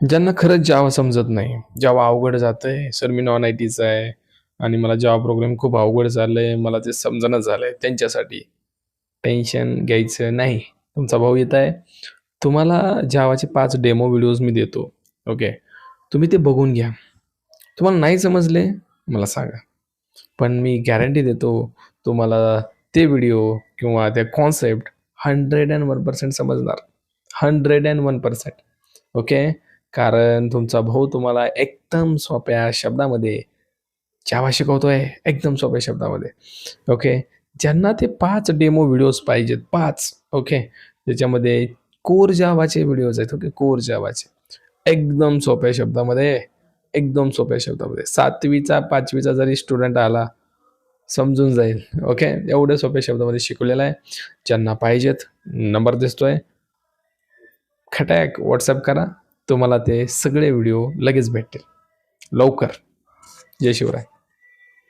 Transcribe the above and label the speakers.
Speaker 1: ज्यांना खरंच जावा समजत नाही. जावा अवघड जातंय. सर मी नॉन आय टीचा आहे आणि मला जावा प्रोग्राम खूप अवघड झालंय. मला ते समजणं झालंय त्यांच्यासाठी. टेन्शन घ्यायचं नाही. तुमचा भाऊ येत आहे. तुम्हाला जावाचे पाच डेमो व्हिडिओज मी देतो. ओके तुम्ही ते बघून घ्या. तुम्हाला नाही समजले मला सांगा. पण मी गॅरंटी देतो तुम्हाला ते व्हिडिओ किंवा त्या concept hundred and one percent समजणार. Hundred and one percent okay कारण तुमचा भाऊ तुम्हाला एकदम सोप्या शब्दामध्ये जावा शिकवतोय एकदम सोप्या शब्दामध्ये. ओके ज्यांना ते पाच डेमो व्हिडिओज पाहिजेत पाच. ओके त्याच्यामध्ये कोर जावाचे व्हिडिओज आहेत ओके कोर जावाचे. एकदम सोप्या शब्दामध्ये एकदम सोप्या शब्दामध्ये. सातवीचा पाचवीचा जरी स्टुडंट आला समजून जाईल. ओके एवढ्या सोप्या शब्दामध्ये शिकवलेलं आहे. ज्यांना पाहिजेत नंबर दिसतोय. खटॅक व्हॉट्सअप करा. तुम्हाला ते सगळे व्हिडिओ लगेच भेटतील. लवकर. जय शिवराय.